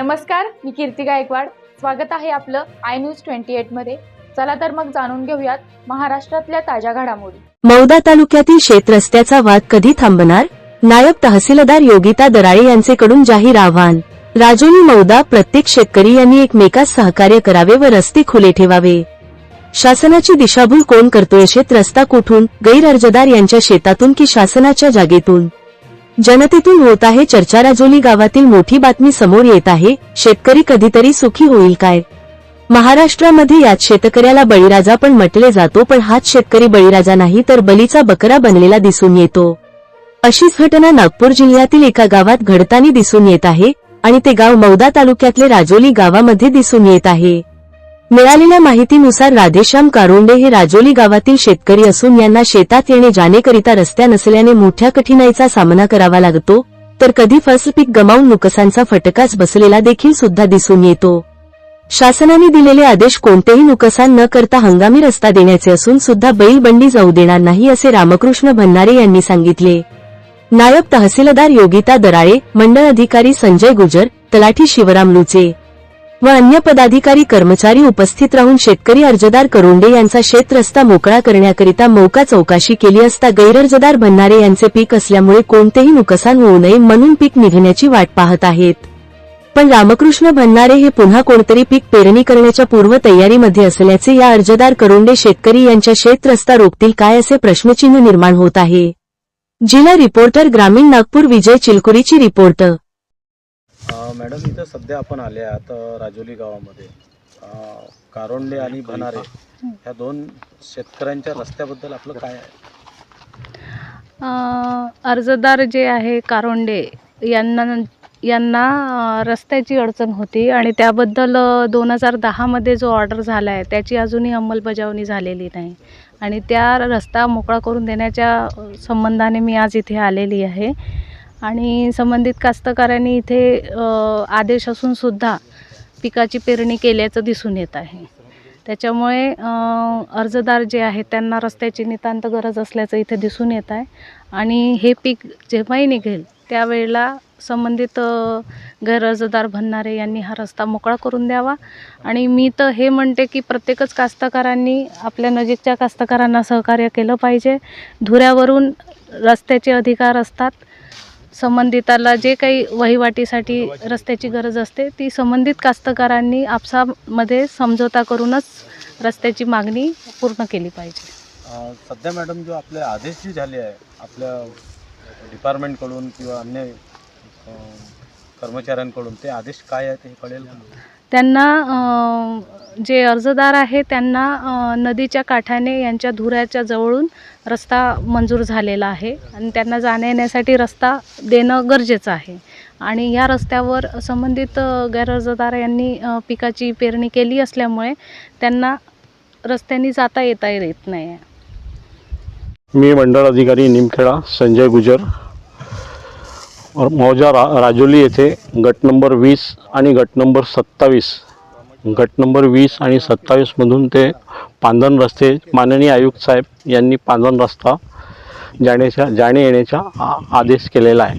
नमस्कार मी कीर्ती गायकवाड. स्वागत आहे आपलं आय न्यूज ट्वेंटी एटमध्ये चला तर मग जाणून घेऊयात महाराष्ट्रातल्या ताज्या घडामोडी. मौदा तालुक्यातील शेत रस्त्याचा वाद कधी थांबणार? नायब तहसीलदार योगिता दराळे यांचेकडून जाहीर आव्हान. राजोली मौदा प्रत्येक शेतकरी यांनी एकमेकास सहकार्य करावे व रस्ते खुले ठेवावे. शासनाची दिशाभूल कोण करतोय? शेत रस्ता कुठून? गैरअर्जदार यांच्या शेतातून की शासनाच्या जागेतून? जनतेतून होत आहे चर्चा राजोली गावातील मोठी बातमी समोर येत आहे शेतकरी कधीतरी सुखी होईल काय? महाराष्ट्रामध्ये यात शेतकऱ्याला बळीराजा पण म्हटले जातो पण हाच शेतकरी बळीराजा नाही तर बलीचा बकरा बनलेला दिसून येतो. अशीच घटना नागपूर जिल्ह्यातील एका गावात घडताना दिसून येत आहे आणि ते गाव मौदा तालुक्यातले राजोली गावामध्ये दिसून येत आहे. मिळालेल्या माहितीनुसार राधेश्याम कारोंडे हे राजोली गावातील शेतकरी असून यांना शेतात येणे जाणेकरिता रस्त्या नसल्याने मोठ्या कठीणाईचा सामना करावा लागतो तर कधी फसल पीक गमावून नुकसानचा फटकाच बसलेला देखील सुद्धा दिसून येतो. शासनाने दिलेले आदेश कोणतेही नुकसान न करता हंगामी रस्ता देण्याचे असून सुद्धा बैलबंडी जाऊ देणार नाही असे रामकृष्ण भंडारे यांनी सांगितले. नायब तहसीलदार योगिता दराळे मंडळ अधिकारी संजय गुजर तलाठी शिवराम लुचे. व अन्य पदाधिकारी कर्मचारी उपस्थित राहून शेतकरी अर्जदार करोंडे यांचा शेत रस्ता मोकळा करण्याकरिता मौका चौकाशी केली असता गैरअर्जदार भन्नारे यांचे पीक असल्यामुळे कोणतेही नुकसान होऊ नये म्हणून पीक निघण्याची वाट पाहत आहेत. पण रामकृष्ण भन्नारे हे पुन्हा कोणतरी पीक पेरणी करण्याच्या पूर्व तयारीमध्ये असल्याचे या अर्जदार करोंडे शेतकरी यांच्या शेत रस्ता रोखतील काय असे प्रश्नचिन्ह निर्माण होत आहे. जिल्हा रिपोर्टर ग्रामीण नागपूर विजय चिलकुरीची रिपोर्ट. मॅडम इथं सध्या आपण आले आहात राजोली गावामध्ये. कारोंडे आणि भनारे ह्या दोन शेतकऱ्यांच्या रस्त्याबद्दल आपलं काय आहे? अर्जदार जे आहे कारोंडे यांना यांना रस्त्याची अडचण होती आणि त्याबद्दल दोन हजार दहामध्ये जो ऑर्डर झाला आहे त्याची अजूनही अंमलबजावणी झालेली नाही. आणि त्या रस्ता मोकळा करून देण्याच्या संबंधाने मी आज इथे आलेली आहे. आणि संबंधित कास्तकारांनी इथे आदेश असूनसुद्धा पिकाची पेरणी केल्याचं दिसून येत आहे. त्याच्यामुळे अर्जदार जे आहेत त्यांना रस्त्याची नितांत गरज असल्याचं इथे दिसून येत आहे. आणि हे पीक जेव्हाही निघेल त्यावेळेला संबंधित गैरअर्जदार भन्नारे यांनी हा रस्ता मोकळा करून द्यावा. आणि मी तर हे म्हणते की प्रत्येकच कास्तकारांनी आपल्या नजीकच्या कास्तकारांना सहकार्य केलं पाहिजे. धुऱ्यावरून रस्त्याचे अधिकार असतात. संबंधिताला जे काही वहिवाटीसाठी रस्त्याची गरज असते ती संबंधित कास्तकारांनी आपसामध्ये समझोता करूनच रस्त्याची मागणी पूर्ण केली पाहिजे अ, सध्या मॅडम जो आपले आदेश जे झाले आहे आपल्या डिपार्टमेंटकडून किंवा अन्य अ, कर्मचाऱ्यांकडून ते आदेश काय आहेत हे कळेल का? त्यांना जे अर्जदार आहे त्यांना नदीच्या काठाने यांच्या धुऱ्याच्या जवळून रस्ता मंजूर झालेला आहे आणि त्यांना जाण्या येण्यासाठी रस्ता देणं गरजेचं आहे. आणि या रस्त्यावर संबंधित गैरअर्जदार यांनी पिकाची पेरणी केली असल्यामुळे त्यांना रस्त्याने जाता येता येत नाही मी मंडळ अधिकारी निमखेडा संजय गुजर मौजा रा राजोली येथे गट नंबर वीस आणि गट नंबर सत्तावीस. गट नंबर वीस आणि सत्तावीसमधून ते पांधन रस्ते माननीय आयुक्त साहेब यांनी पांधन रस्ता जाण्याच्या जाणे येण्याचा आ- आदेश केलेला आहे.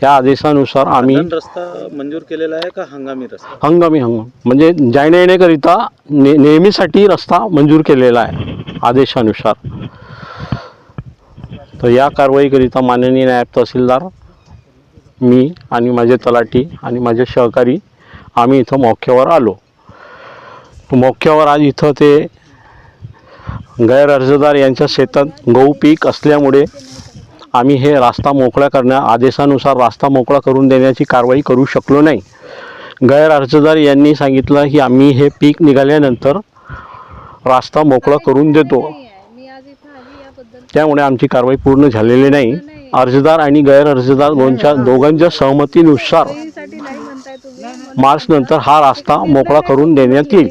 त्या आदेशानुसार आम्ही रस्ता मंजूर केलेला आहे का हंगामी रस्ता? हंगामी हंगाम. म्हणजे जाण्या येण्याकरिता ने नेहमीसाठी रस्ता मंजूर केलेला आहे आदेशानुसार. तर या कारवाईकरिता माननीय नायब तहसीलदार मी आणि माझे तलाठी आणि माझे सहकारी आम्ही इथं मोक्यावर आलो. मोक्यावर आज इथं ते गैरअर्जदार यांच्या शेतात गहू पीक असल्यामुळे आम्ही हे रास्ता मोकळा करण्या आदेशानुसार रास्ता मोकळा करून देण्याची कारवाई करू शकलो नाही. गैरअर्जदार यांनी सांगितलं की आम्ही हे पीक निघाल्यानंतर रास्ता मोकळा करून देतो. त्यामुळे आमची कारवाई पूर्ण झालेली नाही. अर्जदार आणि गैर अर्जदार दोनच्या दोघांच्या सहमतीनुसार मार्च नंतर हा रास्ता मोकळा करून देण्यात येईल.